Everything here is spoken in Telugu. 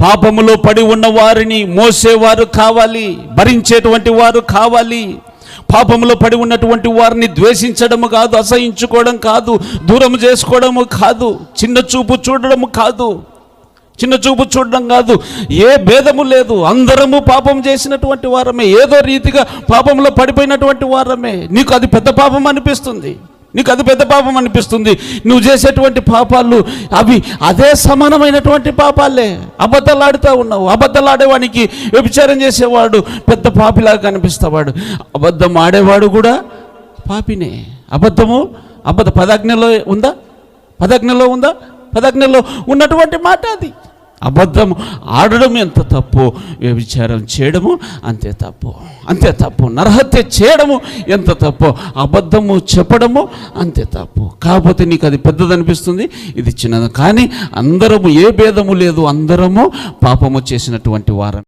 పాపములో పడి ఉన్న వారిని మోసేవారు కావాలి భరించేటువంటి వారు కావాలి. పాపములో పడి ఉన్నటువంటి వారిని ద్వేషించడము కాదు అసహించుకోవడం కాదు దూరం చేసుకోవడము కాదు చిన్న చూపు చూడడము కాదు. చిన్న చూపు చూడడం కాదు ఏ భేదము లేదు. అందరము పాపం చేసినటువంటి వారమే. ఏదో రీతిగా పాపంలో పడిపోయినటువంటి వారమే. నీకు అది పెద్ద పాపం అనిపిస్తుంది. నీకు అది పెద్ద పాపం అనిపిస్తుంది. నువ్వు చేసేటువంటి పాపాలు అవి అదే సమానమైనటువంటి పాపాలే. అబద్ధలాడుతూ ఉన్నావు. అబద్ధలాడేవానికి వ్యభిచారం చేసేవాడు పెద్ద పాపిలాగా కనిపిస్తావాడు. అబద్ధం ఆడేవాడు కూడా పాపినే. అబద్ధము అబద్ధ పదాజ్ఞలో ఉందా? పదాజ్ఞలో ఉందా? పదాజ్ఞలో ఉన్నటువంటి మాట అది. అబద్ధం ఆడడం ఎంత తప్పు? వ్యభిచారం చేయడము అంతే తప్పు. అంతే తప్పు. నరహత్య చేయడము ఎంత తప్పు? అబద్ధము చెప్పడము అంతే తప్పు. కాకపోతే నీకు అది పెద్దది అనిపిస్తుంది ఇది చిన్నది. కానీ అందరము ఏ భేదము లేదు అందరము పాపము చేసినటువంటి వారం